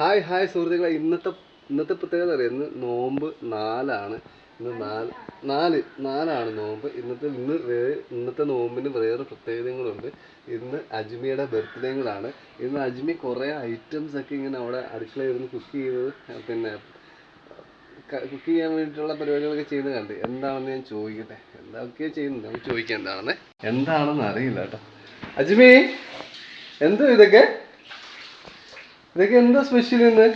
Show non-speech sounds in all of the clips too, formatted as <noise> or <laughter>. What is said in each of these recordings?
Hi hi സുഹൃത്തുക്കളെ. ഇന്നത്തെ ഇന്നത്തെ പ്രത്യേകത അറിയാം? ഇന്ന് നോമ്പ് നാലാണ്. ഇന്ന് നാല് നാല് നാലാണ് നോമ്പ്. ഇന്നത്തെ ഇന്ന് വേറെ ഇന്നത്തെ നോമ്പിന് വേറെ പ്രത്യേകതകളുണ്ട് ഇന്ന് അജ്മിയുടെ ബർത്ത്ഡേകളാണ് ഇന്ന് അജ്മി കുറേ ഐറ്റംസ് ഒക്കെ ഇങ്ങനെ അവിടെ അടുക്കളയിരുന്ന് കുക്ക് ചെയ്തത്. പിന്നെ കുക്ക് ചെയ്യാൻ വേണ്ടിയിട്ടുള്ള പരിപാടികളൊക്കെ ചെയ്യുന്നത് കണ്ട്. എന്താണെന്ന് ഞാൻ ചോദിക്കട്ടെ? എന്തൊക്കെയാ ചെയ്യുന്നത് നമുക്ക് ചോദിക്കാം എന്താണെന്ന്. എന്താണെന്ന് അറിയില്ല കേട്ടോ. അജ്മി എന്തോ ഇതൊക്കെ? ഇതൊക്കെ എന്താ സ്പെഷ്യൽ ഇന്ന്?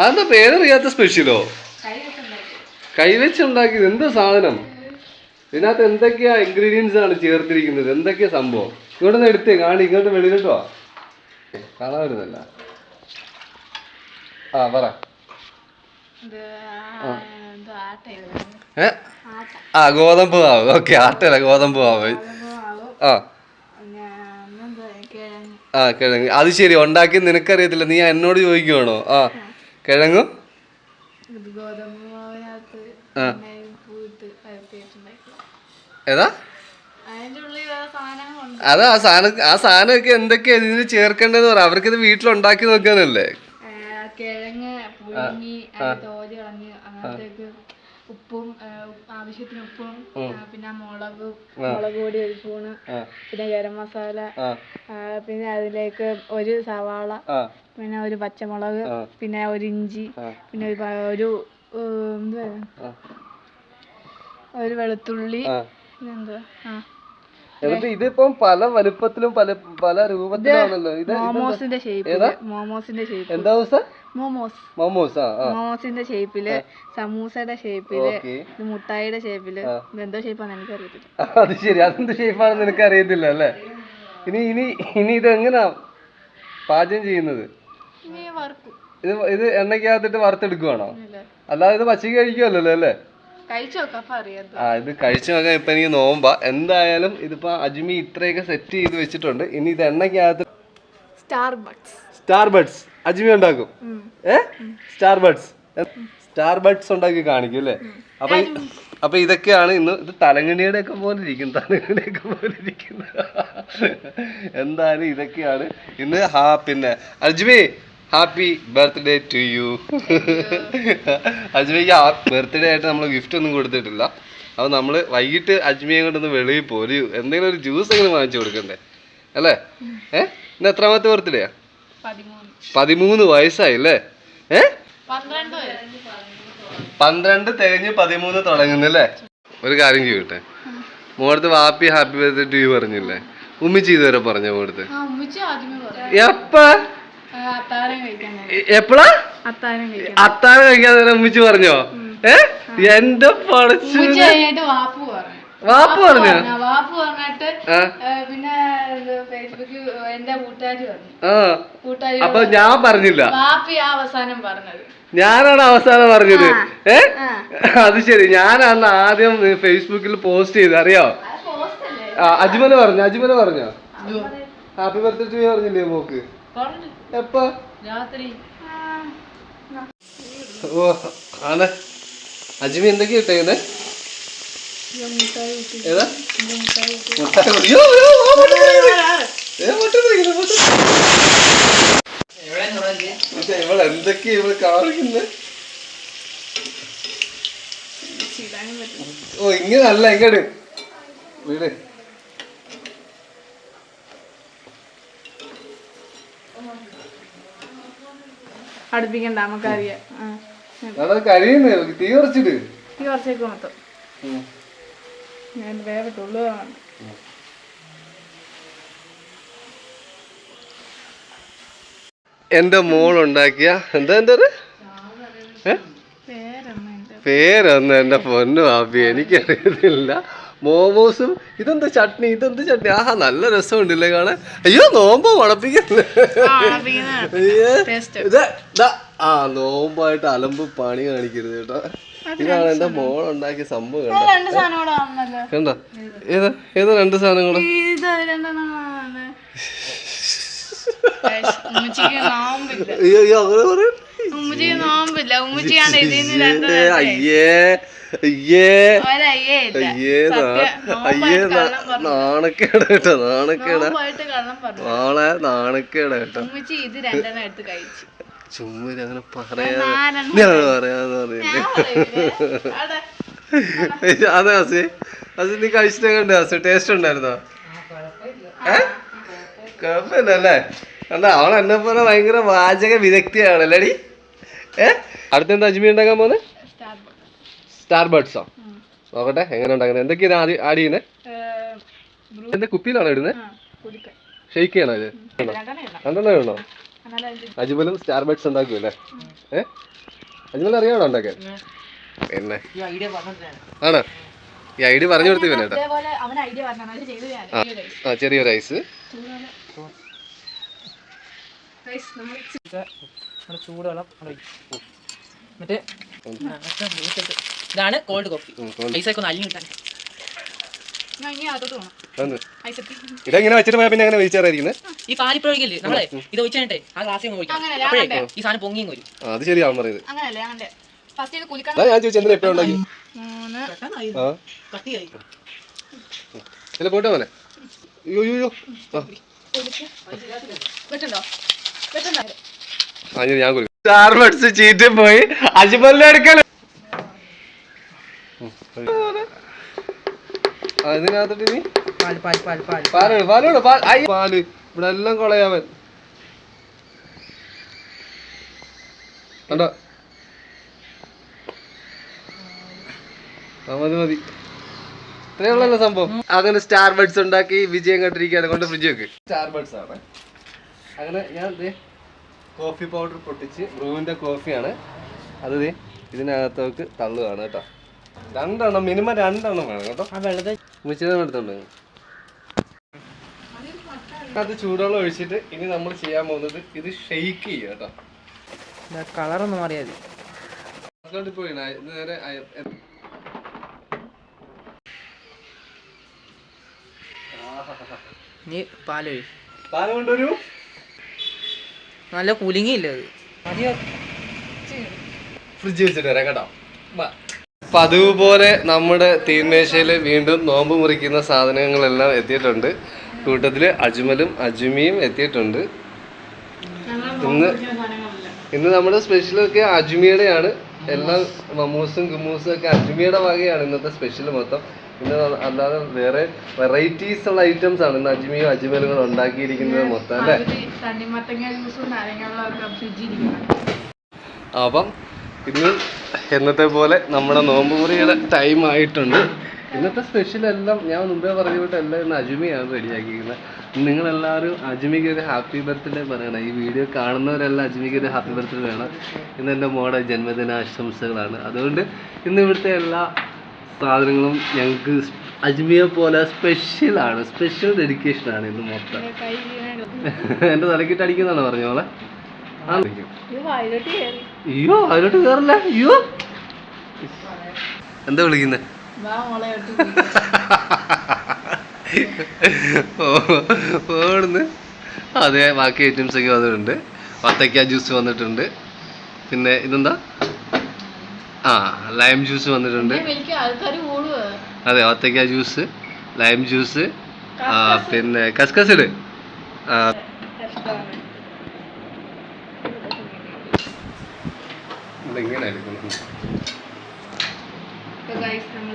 അതെന്താ പേരറിയാത്ത സ്പെഷ്യലോ കൈവച്ചുണ്ടാക്കിയത് എന്താ സാധനം? ഇതിനകത്ത് എന്തൊക്കെയാ ഇൻഗ്രീഡിയൻസ് ആണ് ചേർത്തിരിക്കുന്നത്? എന്തൊക്കെയാ സംഭവം? ഇങ്ങോട്ട് നിന്ന് എടുത്തേ കാണി ഇങ്ങോട്ട് വെളിയിലിട്ടോ. കാണാൻ വരുന്നല്ല ആ പറ. ആ ഗോതമ്പ് മാവ്. ഓക്കെ ആട്ടല്ല ഗോതമ്പ് മാവ്. ആ. ആ കിഴങ്ങ്. അത് ശരി ഉണ്ടാക്കി നിനക്കറിയത്തില്ല. നീ എന്നോട് ചോദിക്കുവാണോ? ആ കിഴങ്ങു? ഏതാ? അത് ആ സാധനം ആ സാധനമൊക്കെ എന്തൊക്കെയാ ഇതിന് ചേർക്കേണ്ടതെന്ന് പറ. അവർക്കിത് വീട്ടിലുണ്ടാക്കി നോക്കാനല്ലേ? കിഴങ്ങ് പുഴുങ്ങി തോൽ കളഞ്ഞ് ഉപ്പും ആവശ്യത്തിന് ഉപ്പും പിന്നെ മുളക് മുളക് പൊടി ഒരു സ്പൂണ് പിന്നെ ഗരം മസാല പിന്നെ അതിലേക്ക് ഒരു സവാള പിന്നെ ഒരു പച്ചമുളക് പിന്നെ ഒരു ഇഞ്ചി പിന്നെ ഒരു പ- ഒരു എന്തുവാ വെളുത്തുള്ളി പിന്നെ പിന്നെന്തുവാ ആ. എന്നിട്ട് ഇതിപ്പം പല വലുപ്പത്തിലും പല പല രൂപത്തിലാണല്ലോ. ഇത് മോമോസിന്റെ ഷേപ്പ് മോമോസിന്റെ ഷേപ്പ് എന്താ ദിവസം മോമോസ് മോമോസ് ആ ആ. മോമോസിന്റെ ഷേപ്പിൽ സമൂസയുടെ ഷേപ്പിൽ മുട്ടായിയുടെ ഷേപ്പിൽ എന്തോ എനിക്ക് എനിക്കറിയത്തില്ല. അത് ശരി. അതെന്ത് ഷേപ്പാണെന്ന് നിനക്ക് അറിയത്തില്ല അല്ലേ? ഇനി ഇനി ഇനി ഇത് എങ്ങനാ പാചകം ചെയ്യുന്നത്? ഇനി വറുക്കും. ഇത് ഇത് എണ്ണയ്ക്കകത്തിട്ട് വറുത്തെടുക്കുവാണോ? ഇല്ലേ? അല്ലാതെ ഇത് പച്ചക്ക് കഴിക്കുമല്ലോ അല്ലേ? കഴിച്ചു നോക്കാം അപ്പൊ അറിയാം ആ ഇത് കഴിച്ചു നോക്കാൻ ഇപ്പൊ എനിക്ക് നോമ്പാ. എന്തായാലും ഇതിപ്പോ അജ്മി ഇത്രയൊക്കെ സെറ്റ് ചെയ്ത് വെച്ചിട്ടുണ്ട്. ഇനി ഇത് എണ്ണയ്ക്കകത്ത് Starbucks star buds Ajmi ഉണ്ടാക്കും. ഏ? സ്റ്റാർ ബഡ്സ് സ്റ്റാർ ബഡ്സ് ഉണ്ടാക്കി കാണിക്കും അല്ലേ? അപ്പൊ അപ്പൊ ഇതൊക്കെയാണ് ഇന്ന് ഇത് തലങ്ങണിയുടെ ഒക്കെ പോലെ ഇരിക്കും തലങ്ങണിയൊക്കെ പോലെ ഇരിക്കുന്ന എന്തായാലും ഇതൊക്കെയാണ് ഇന്ന് ഹാ പിന്നെ Ajmi happy birthday to you. അജ്മിക്ക് birthday ആയിട്ട് നമ്മൾ ഗിഫ്റ്റ് ഒന്നും കൊടുത്തിട്ടില്ല. അപ്പോൾ നമ്മൾ വൈകിട്ട് അജ്മിയെ കൊണ്ടൊന്ന് വെളിയിൽ പോലും എന്തെങ്കിലും ഒരു ജ്യൂസ് എങ്കിലും വാങ്ങിച്ചു കൊടുക്കണ്ടേ? അല്ലേ? ഏഹ് ഇന്ന് എത്രാമത്തെ ബർത്ത്ഡേയാ പതിമൂന്ന്. വയസ്സായി അല്ലേ ഏ? പന്ത്രണ്ട് തികഞ്ഞ് പതിമൂന്ന് തുടങ്ങുന്നല്ലേ? ഒരു കാര്യം ചെയ്യട്ടെ. മോടത്ത് വാപ്പി ഹാപ്പി ബർത്ത്ഡേ ടു യു പറഞ്ഞില്ലേ? ഉമ്മിച്ച് ഇതുവരെ പറഞ്ഞ മോടത്ത് എപ്പ? ആ, അത്താഴം കഴിക്കാൻ നേരം. എ- എപ്പളാ? അത്താഴം കഴിക്കാൻ. അത്താഴം കഴിക്കാൻ നേരം ഉമ്മിച്ച് പറഞ്ഞോ? ഏ? എന്റെ പടച്ചു വാപ്പു പറഞ്ഞു? വാപ്പ് പറഞ്ഞിട്ട് പിന്നെ ഇത് ഫേസ്ബുക്കിൽ എന്റെ കൂട്ടുകാരി പറഞ്ഞു. ആ. കൂട്ടുകാരി അപ്പൊ ഞാൻ പറഞ്ഞില്ല. വാപ്പി ആ അവസാനം പറഞ്ഞത്. ഞാനാണ് അവസാനം പറഞ്ഞത്. ഏ? ആ. അത് ശരി. ഞാനാണ് ആദ്യം ഫേസ്ബുക്കിൽ പോസ്റ്റ് ചെയ്ത് അറിയോ? അജ്മൽ പറഞ്ഞു അജ്മല പറഞ്ഞോ? ഹാപ്പി ബർത്ത്ഡേ ടു പറഞ്ഞില്ലേ മോക്ക്? എപ്പോ? രാത്രി. ഓ ആണ്. അജ്മി എന്തൊക്കെയാ ഇട്ടേക്കുന്നെ? ഏതാ? മുട്ടായി പൊടി. ഇത് ഇവൾ കാണിക്കുന്നത് ഓ ഇങ്ങനല്ല ഇങ്ങട്. വീട്. അടുപ്പിക്കണ്ട നമുക്കറിയാം കഴിയുന്നേ തീ കുറച്ചിട്ട് തീ കുറച്ചേക്കും മൊത്തം. ഞാൻ വേവിട്ടുള്ളതാണ് മോൾ ഉണ്ടാക്കിയ എന്താ എന്റെ പേരൊന്നും എന്റെ പൊന്നു ആബി? എനിക്കറിയത്തില്ല. മോമോസും ഇതെന്താ ചട്നി? ഇതെന്ത് ചട്നി? ആഹാ നല്ല രസമുണ്ടല്ലേ കാണാൻ. അയ്യോ നോമ്പോ ദാ. ആ നോമ്പായിട്ട് അലമ്പ് പണി കാണിക്കരുത് കേട്ടോ. ഇതാണ് എന്റെ മോൾ ഉണ്ടാക്കിയ സംഭവം കണ്ടോ. സാധനം ഏതാ? ഏതാ രണ്ട് നോമ്പില്ല അയ്യോ അയ്യോ അങ്ങനെ. നാണക്കേട് കേട്ടോ നാണക്കേടാ. നാളെ നാണക്കേട കേട്ടോ. ഇത് രണ്ടെണ്ണം എടുത്ത് കഴിച്ചു. ചുമ്മാ അങ്ങനെ പറയാതെ. നീ പറയുന്നത്. <laughs> അതെ ഹസി ഹസി നീ കഴിച്ചിട്ടേ കണ്ടു ടേസ്റ്റ് ഉണ്ടായിരുന്നോ? ഏ കുഴപ്പമില്ല. അല്ലേ കണ്ട അവൾ എന്നെ പോലെ ഭയങ്കര വാചക വിദഗ്ധയാണല്ലേടി? ഏ? അടുത്തെന്താ അജ്മി ഉണ്ടാക്കാൻ പോകുന്നത് സ്റ്റാർ ബേർഡ്സോ നോക്കട്ടെ എങ്ങനെ ഉണ്ടാക്കുന്നത്? എന്തൊക്കെയാണ് ആദ്യം ആഡ് ചെയ്യുന്നത് എന്താ കുപ്പിയിലാണോ ഇടുന്നത് ഷെയ്ക്ക് ചെയ്യണോ ഇത്? രണ്ടെണ്ണം ഇടണം. അജ്മലും സ്റ്റാർ ബഡ്സ് ഉണ്ടാക്കുമല്ലേ ഏ? അജ്മൽ അറിയാണോ ഉണ്ടാക്കാൻ? പിന്നെ? ആണോ? ഈ ഐഡിയ പറഞ്ഞു കൊടുത്തു പിന്നെ കേട്ടോ. ഇതേപോലെ അവൻ ഐഡിയ പറഞ്ഞാണ്. ഞാൻ ആ. ചെറിയൊരു ഐസ് ചൂടുവെള്ളം. ഇതാണ് കോൾഡ് കോഫി ഐസൊക്കെ ഒന്ന് അലിഞ്ഞു കിട്ടാൻ ഞാൻ ഇനി അകത്തോട്ട് പോകണം അതെന്ത്? ഐസക്ക് ഇതെങ്ങനെ വെച്ചിട്ട് പോയാൽ പിന്നെ അങ്ങനെ ഈ പാലിപ്പഴകില്ലേ നമ്മളെ ഇത് ഒഴിച്ചു ആ ഗ്ലാസ്സിൽ ഈ സാധനം പൊങ്ങിയും വരും. അത് ശരിയാവും പറയുന്നത് ഞാൻ ചോദിച്ചത് എപ്പോഴും ഉണ്ടാക്കി പോട്ടെ മോനെ. അയ്യോ അയ്യോ ആ. ഇനി ഞാൻ കുടിക്കും സ്റ്റാർ ബഡ്സ് ചീറ്റ് പോയി. അജ്മലിന്റെ അടുക്കൽ അതിനകത്തിട്ട് നീ പാൽ പാൽ പാൽ പാൽ പാലാണ് പാലാണ് ഐ പാൽ. ഇവിടെ എല്ലാം കൊളയാവൻ. കണ്ടോ? മതി മതി. ഇത്രയുള്ള സംഭവം? അങ്ങനെ സ്റ്റാർ ബഡ്സ് ഉണ്ടാക്കി വിജയം കണ്ടിരിക്കുകയാണ്. കൊണ്ട് ഫ്രിഡ്ജ് വെക്ക്. സ്റ്റാർ ബഡ്സ് ആണ്. അങ്ങനെ ഞാൻ ദേ കോഫി പൗഡർ പൊട്ടിച്ച് ബ്രൂവിന്റെ കോഫിയാണ്. അത് ദേ ഇതിനകത്തേക്ക് തള്ളുകയാണ് കേട്ടോ. രണ്ടെണ്ണം മിനിമം രണ്ടെണ്ണം വേണം കേട്ടോ. ആ വെള്ളത്തിൽ മിശ്രിതം എടുത്തോണ്ട് അത് ചൂടുവെള്ളം ഒഴിച്ചിട്ട് ഇനി നമ്മൾ ചെയ്യാൻ പോകുന്നത് ഇത് ഷെയ്ക്ക് ചെയ്യുക കേട്ടോ. കളറൊന്നും അറിയാതെ നേരെ അയ- എ- നീ പാലൊഴി പാൽ കൊണ്ടുവരൂ. നല്ല കുലുങ്ങിയില്ല അത്? ഫ്രിഡ്ജ് വെച്ചിട്ട് വരാം കേട്ടോ. പതിവ് പോലെ നമ്മുടെ തീന്മേശയിൽ വീണ്ടും നോമ്പ് മുറിക്കുന്ന സാധനങ്ങളെല്ലാം എത്തിയിട്ടുണ്ട്. കൂട്ടത്തിൽ അജ്മലും അജ്മിയും എത്തിയിട്ടുണ്ട്. ഇന്ന് ഇന്ന് നമ്മുടെ സ്പെഷ്യലൊക്കെ അജ്മിയുടെയാണ്. എല്ലാം മമൂസും ഗുമൂസും ഒക്കെ അജ്മിയുടെ വകയാണ് ഇന്നത്തെ സ്പെഷ്യൽ മൊത്തം. ഇന്ന് അല്ലാതെ വേറെ വെറൈറ്റീസ് ഉള്ള ഐറ്റംസ് ആണ് ഇന്ന് അജ്മിയും അജ്മലും കൂടെ ഉണ്ടാക്കിയിരിക്കുന്നത് മൊത്തം അല്ലേ? അപ്പം ഇന്ന് എന്നത്തെ പോലെ നമ്മുടെ നോമ്പ് മുറിയുടെ ടൈം ആയിട്ടുണ്ട്. ഇന്നത്തെ സ്പെഷ്യൽ എല്ലാം ഞാൻ മുമ്പേ പറഞ്ഞ വിട്ട് എല്ലാം ഇന്ന് അജുമിയാണ് റെഡിയാക്കിയിരിക്കുന്നത്. നിങ്ങളെല്ലാവരും അജുമിക്ക് ഒരു ഹാപ്പി ബർത്ത്ഡേ പറയണം. ഈ വീഡിയോ കാണുന്നവരെല്ലാം അജുമിക്ക് ഒരു ഹാപ്പി ബർത്ത്ഡേ വേണം. ഇന്ന് എന്റെ മോടെ ജന്മദിനാശംസകളാണ്. അതുകൊണ്ട് ഇന്ന് ഇവിടുത്തെ എല്ലാ സാധനങ്ങളും ഞങ്ങൾക്ക് അജ്മിയെ പോലെ സ്പെഷ്യലാണ് സ്പെഷ്യൽ ഡെഡിക്കേഷൻ ആണ് ഇന്ന് മൊത്തം. <laughs> എന്റെ തലക്കിട്ട് അടിക്കുന്നതാണ് പറഞ്ഞോളെ അയ്യോ അതിലോട്ട് കയറില്ല അയ്യോ എന്താ വിളിക്കുന്നത് ഓടുന്ന്. അതെ ബാക്കി ഐറ്റംസ് ഒക്കെ വന്നിട്ടുണ്ട്. വത്തക്ക ജ്യൂസ് വന്നിട്ടുണ്ട്. പിന്നെ ഇതെന്താ? ആ ലൈം ജ്യൂസ് വന്നിട്ടുണ്ട്. അതെ വത്തക്ക ജ്യൂസ് ലൈം ജ്യൂസ് ആ പിന്നെ കസ്കസ് ഇട്. ഇതെങ്ങനെ എടുക്കണം ഗൈസ് നമ്മൾ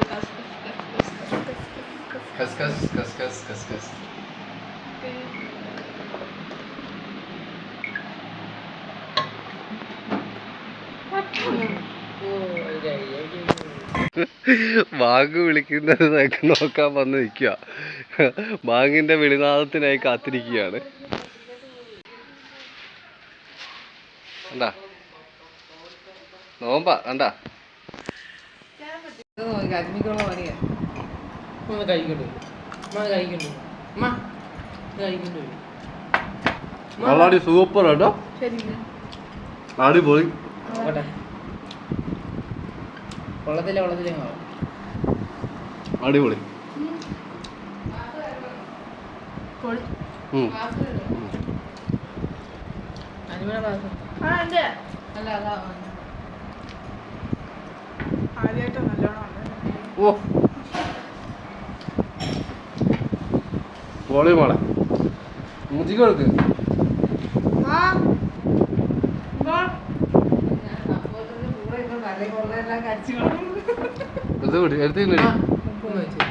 കസ്കസ് കസ്കസ് കസ്കസ് ബാങ്ക് വിളിക്കുന്നത് നോക്ക് നോക്കാൻ വന്ന് നിൽക്കുക. ബാങ്കിന്റെ വിളിനാദത്തിനായി കാത്തിരിക്കുകയാണ്. കണ്ടാ? നോമ്പാ കണ്ടാ? അഗ്നിക്കുള്ള പണിയാ. ഒന്ന് കഴിക്കണ്ടു? അമ്മ കഴിക്കണ്ടു? അമ്മ കഴിക്കണ്ടു? സൂപ്പർ കേട്ടോ അടിപൊളി. വെള്ളത്തിലെ അടിപൊളി. ആദ്യമായിട്ട് നല്ലോണം ഓ. മോളെ മോളെ. മുതിക്ക് കൊടുക്ക്. ഇത് വിട്